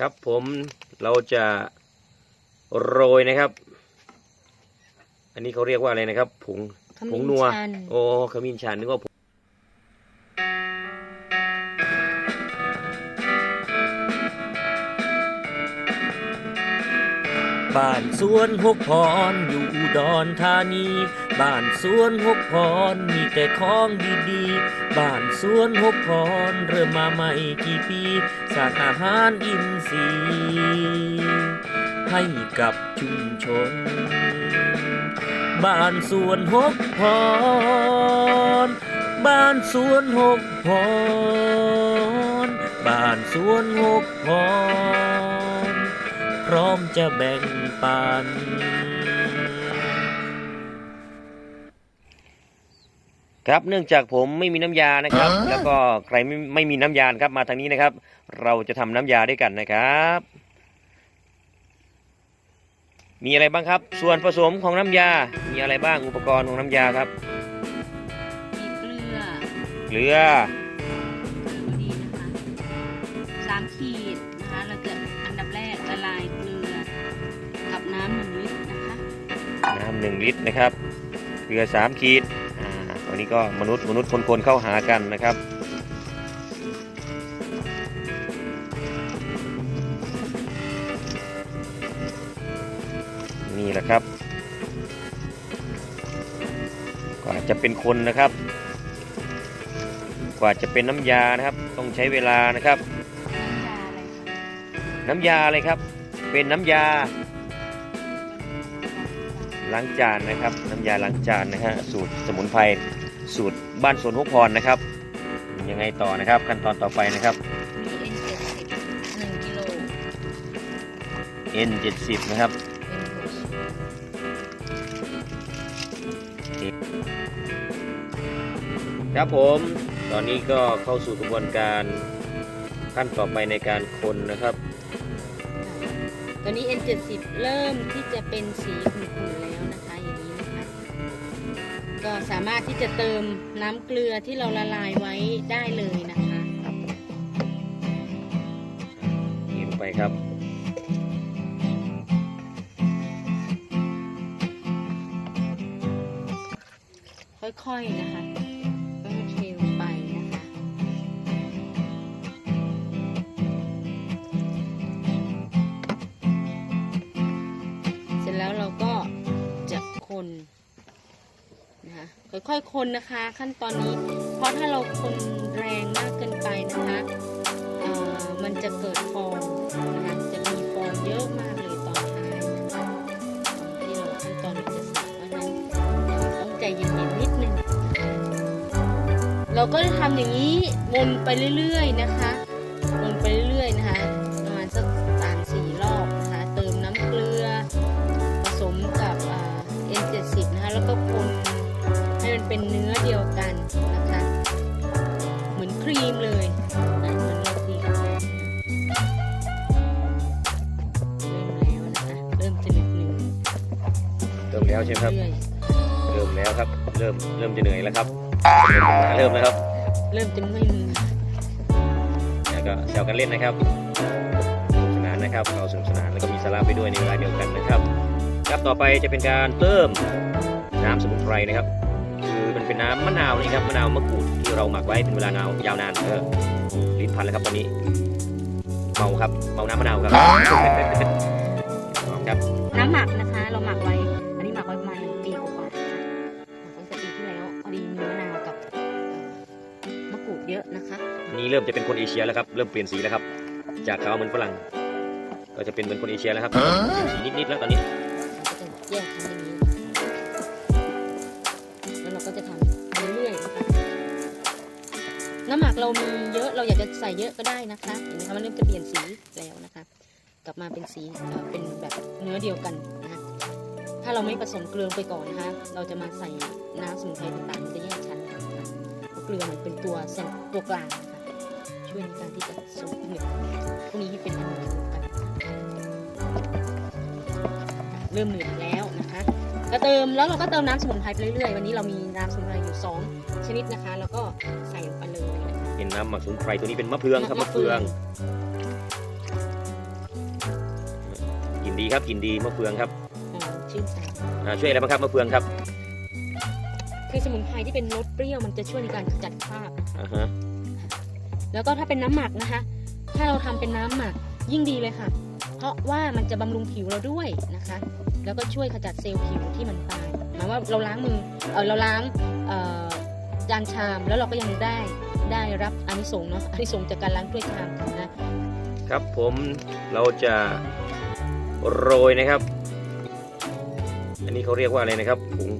ครับผมเราจะโรยนะครับ อันนี้เขาเรียกว่าอะไรนะครับ ผงขมิ้ผงนัวชันโอ้ขมิ้นชันนึกว่า บ้านสวนหกพรอยู่อุดรธานี บ้านสวนหกพรมีแต่ของดีๆ บ้านสวนหกพรเริ่มมาใหม่กี่ปีสางอาหารอินทรีย์ให้กับชุมชน บ้านสวนหกพร บ้านสวนหกพร บ้านสวนหกพร ร้อมจะแบ่งปัน ครับเนื่องจากผมไม่มีน้ำยานะครับ แล้วก็ใครไม่ไม่มีน้ำยานะครับมาทางนี้นะครับ เราจะทำน้ำยาด้วยกันนะครับ มีอะไรบ้างครับ ส่วนผสมของน้ำยา มีอะไรบ้างอุปกรณ์ของน้ำยาครับมีเกลือเกลือเกลือดีนะคะ สามขีดนะคะ เราจะอันดับแรกละลายเกลือกับน้ำหนึ่งลิตรนะคะน้ำหนึ่งลิตรนะครับเกลือสามขีดอ่าวันนี้ก็มนุษย์มนุษย์คนๆเข้าหากันนะครับนี่แหละครับกว่าจะเป็นคนนะครับ กว่าจะเป็นน้ำยานะครับ ต้องใช้เวลานะครับ น้ำยาอะไรคะน้ำยาอะไรครับ เป็นน้ำยา ล้างจานนะครับ น้ำยาล้างจานนะฮะสูตรสมุนไพรสูตรบ้านสวนฮกพรนะครับ ยังไงต่อนะครับ ขั้นตอนต่อไปนะครับ มีเอ็นเจ็ดสิบหนึ่งกิโล N70 นะครับเป็นหัวครับผมตอนนี้ก็เข้าสู่กระบวนการขั้นต่อไปในการคนนะครับต อนนี้ N70 เริ่มที่จะเป็นสีขุ่นๆแล้วนะคะอย่างนี้นะคะ ก็สามารถที่จะเติมน้ำเกลือที่เราละลายไว้ได้เลยนะคะนี่ลงไปครับค่อยๆนะคะ ค่อยๆคนนะคะ ขั้นตอนนี้ เพราะถ้าเราคนแรงมากเกินไปนะคะมันจะเกิดฟองนะคะจะมีฟองเยอะมากเลยตอนท้ายนะคะที่เราขั้นตอนเราจะใส่เพราะฉะนั้นต้องใจเย็นๆนิดนึงเราก็จะทำอย่างนี้วนไปเรื่อยๆนะคะ เป็นเนื้อเดียวกันนะคะ เหมือนครีมเลยนะเหมือนเราตีกันเลยเริ่มแล้วนะคะเริ่มจะหนึบหนึบเริ่มแล้วใช่ไหมครับเรื่อยเริ่มแล้วครับ เริ่มเริ่มจะเหนื่อยแล้วครับ เริ่มแล้วครับๆเริ่มจะไม่มือแล้วก็แซวกันเล่นนะครับสนุกสนานนะครับเราสนุกสนานแล้วก็มีสาระไปด้วยในเวลาเดียวกันนะครับครับต่อไปจะเป็นการเติมน้ำสมุนไพรนะครับคือมัน เป็นน้ำมะนาวนี่ครับมะนาวมะกรูดที่เราหมักไว้เป็นเวลานานยาวนานเออลิ้นพันแล้วครับตอนนี้เมาครับเมาน้ำมะนาวครับครับน้ำหมักนะคะ เราหมักไว้ อันนี้หมักไว้ประมาณหนึ่งปีกว่าๆนะคะหมักไว้สักปีที่แล้วพอดีมีมะนาวกับเอ่อมะกรูดเยอะนะคะ นี่เริ่มจะเป็นคนเอเชียแล้วครับเริ่มเปลี่ยนสีแล้วครับ จากขาวเหมือนฝรั่งก็จะเป็นเหมือนคนเอเชียแล้วครับสีนิดๆแล้วตอนนี้เราก็จะแยกทำอย่างนี้แล้วเราก็จะทำ น้ำหมักเรามีเยอะเราอยากจะใส่เยอะก็ได้นะคะเห็นไหมคะมันเริ่มจะเปลี่ยนสีแล้วนะคะ กลับมาเป็นสีเอ่อเป็นแบบเนื้อเดียวกันนะคะถ้าเราไม่ผสมเกลือไปก่อนนะคะ เราจะมาใส่น้ำสมุนไพรต่างๆจะแยกชั้นกันะคะเพราะเกลือมันเป็นตัวเซนตัวกลางนะคะช่วยในการที่จะสูบเหนือพวกนี้ให้เป็นอันเดียวกันเริ่มเหนื่อยแล้วนะคะก็เติมแล้วเราก็เติมน้ำสมุนไพรไปเรื่อยๆวันนี้เรามีน้ำสมุนไพรอยู่ 2 ชนิดนะคะ แล้วก็ใส่ลงไป เลยนะคะเป็นน้ำหมักสมุนไพรตัวนี้เป็นมะเฟืองครับมะเฟือง กินดีครับกินดีมะเฟืองครับหอมชื่นใจอ่าช่วยอะไรบ้างครับมะเฟืองครับคือสมุนไพรที่เป็นรสเปรี้ยวมันจะช่วยในการขจัดคราบอ่าฮะแล้วก็ถ้าเป็นน้ำหมักนะคะ ถ้าเราทำเป็นน้ำหมักยิ่งดีเลยค่ะ เพราะว่ามันจะบำรุงผิวเราด้วยนะคะ แล้วก็ช่วยขจัดเซลล์ผิวที่มันตายหมายว่าเราล้างมือเออเราล้างเอ่อจานชามแล้วเราก็ยังได้ ได้รับอานิสงส์เนาะอานิสงส์จากการล้างถ้วยชามนะครับผมเราจะโรยนะครับ อันนี้เขาเรียกว่าอะไรนะครับผง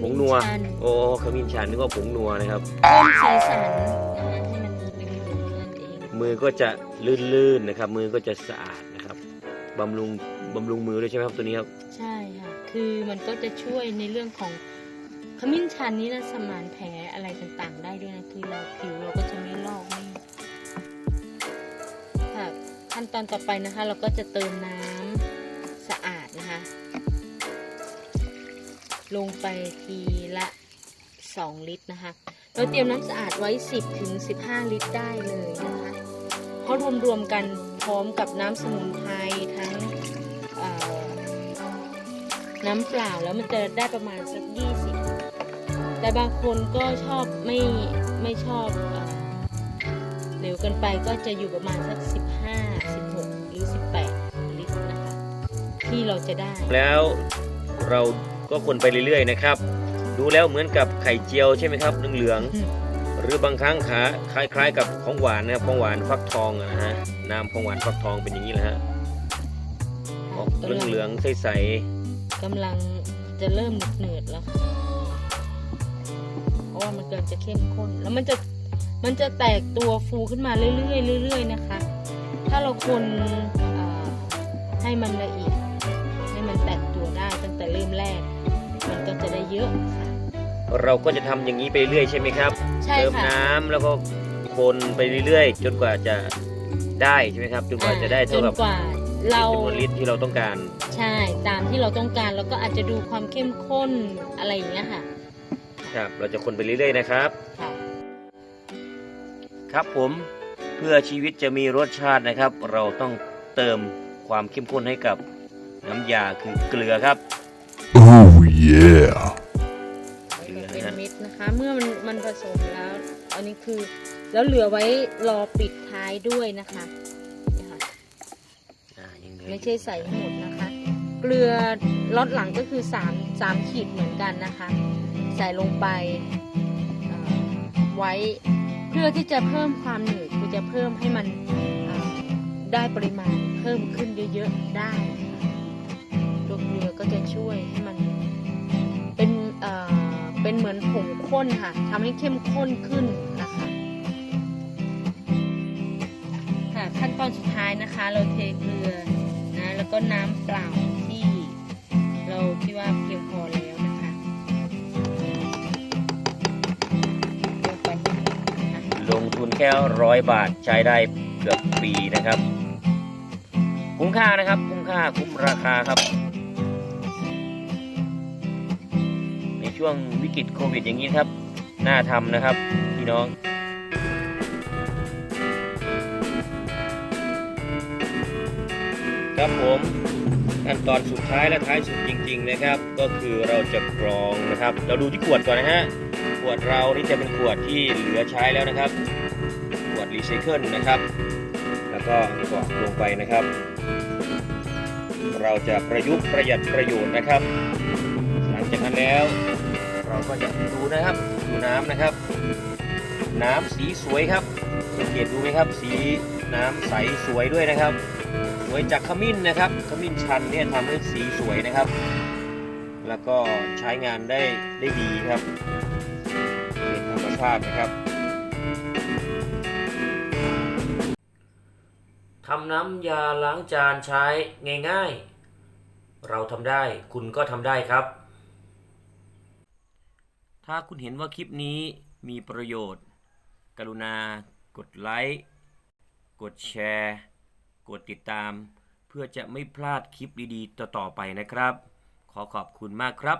ขผมิ้งนัวชันโอ้ขมิ้นชันนึกว่าผงนัวนะครับเพิ่มสีสันนะคะให้มันดึงดูดนั่นเองมือก็จะลื่นๆนะครับ มือก็จะสะอาดนะครับบำรุงบำรุงมือด้วยใช่ไหมครับตัวนี้ครับ ใช่ค่ะ คือมันก็จะช่วยในเรื่องของ ขมิ้นชันนี้นะสมานแผลอะไรต่างๆ ได้ด้วยนะคือเราผิวเราก็จะไม่ลอกไม่ค่ะขั้นตอนต่อไปนะคะ เราก็จะเติมน้ำสะอาดนะคะ ลงไปทีละ 2 ลิตรนะคะ เราเตรียมน้ำสะอาดไว้ 10ถึง15 ลิตรได้เลยนะคะเพราะรวมๆกันพร้อมกับน้ำสมุนไพรทั้งน้ำเปล่าแล้วมันจะได้ประมาณสัก20 แต่บางคนก็ชอบไม่ไม่ชอบเอ่อเร็วเกินไปก็จะอยู่ประมาณสัก 15 16 หรือ 18 ลิตรนะคะ ที่เราจะได้ แล้วเราก็คนไปเรื่อยๆนะครับ ดูแล้วเหมือนกับไข่เจียวใช่ไหมครับเหลืองๆอืมหรือบางครั้งขาคล้าย ๆ กับของหวานนะครับของหวานฟักทองอะนะฮะน้ำของหวานฟักทองเป็นอย่างนี้แหละฮะออกกำลังเหลืองๆใสกำลังจะเริ่มเหนืดๆแล้วค่ะเพราะว่า มันเกินจะเข้มข้น แล้วมันจะมันจะแตกตัวฟูขึ้นมาเรื่อยๆเรื่อยๆนะคะ ถ้าเราคนเอ่อให้มันละเอียดให้มันแตกตัวได้ตั้งแต่เริ่มแรก มันก็จะได้เยอะค่ะๆเราก็จะทำอย่างนี้ไปเรื่อยๆใช่ไหมครับใช่เติมค่ะน้ำแล้วก็คนไปเรื่อยๆ จนกว่าจะได้ใช่ไหมครับจนกว่าจะได้จเท่านกับกว่าเราจำนวนลิตรที่เราต้องการ ใช่ตามที่เราต้องการแล้วก็อาจจะดูความเข้มข้นอะไรอย่างเงี้ยค่ะ ครับ เราจะคนไปเรื่อยๆนะครับ ค่ะครับผมเพื่อชีวิตจะมีรสชาตินะครับ เราต้องเติมความเข้มข้นให้กับน้ำยาคือเกลือครับ Oh yeah. เกลือเป็นนะฮะเม็ดนะคะ เมื่อมันมันผสมแล้ว อันนี้คือ แล้วเหลือไว้รอปิดท้ายด้วยนะคะเนี่ยค่ะ อ่ายังเหลือไม่ใช่ใส่ให้หมดนะคะ เกลือล็อตหลังก็คือ3 3ขีดเหมือนกันนะคะ ใส่ลงไปไว้เพื่อที่จะเพิ่มความหนืดคือจะเพิ่มให้มันได้ปริมาณเพิ่มขึ้นเยอะๆได้ตัวเกลือก็จะช่วยให้มันเป็นเอ่อเป็นเหมือนผงข้นค่ะทำให้เข้มข้นขึ้นนะคะค่ะขั้นตอนสุดท้ายนะคะ เราเทเกลือนะแล้วก็น้ำเปล่า แค่ร้อยบาทใช้ได้เกือบปีนะครับ คุ้มค่านะครับ คุ้มค่าคุ้มราคาครับ ในช่วงวิกฤตโควิดอย่างนี้ครับ น่าทำนะครับพี่น้องครับผมขั้นตอนสุดท้ายและท้ายสุดจริง ๆ นะครับ ก็คือเราจะกรองนะครับ เราดูที่ขวดก่อนนะฮะขวดเรานี่จะเป็นขวดที่เหลือใช้แล้วนะครับ รีไซเคิลนะครับ แล้วก็นี่ก็ลงไปนะครับ เราจะประยุกต์ประหยัดประโยชน์นะครับ หลังจากนั้นแล้ว เราก็จะดูนะครับดูน้ำนะครับ น้ำสีสวยครับสังเกตดูไหมครับ สีน้ำใสสวยด้วยนะครับ สวยจากขมิ้นนะครับขมิ้นชันเนี่ยทำให้สีสวยนะครับ แล้วก็ใช้งานได้ได้ดีครับเป็นธรรมชาตินะครับ ทำน้ำยาล้างจานใช้ง่ายๆ เราทำได้คุณก็ทำได้ครับ ถ้าคุณเห็นว่าคลิปนี้มีประโยชน์ กรุณากดไลค์กดแชร์ กดติดตาม เพื่อจะไม่พลาดคลิปดีๆ ต่อๆไปนะครับ ขอขอบคุณมากครับ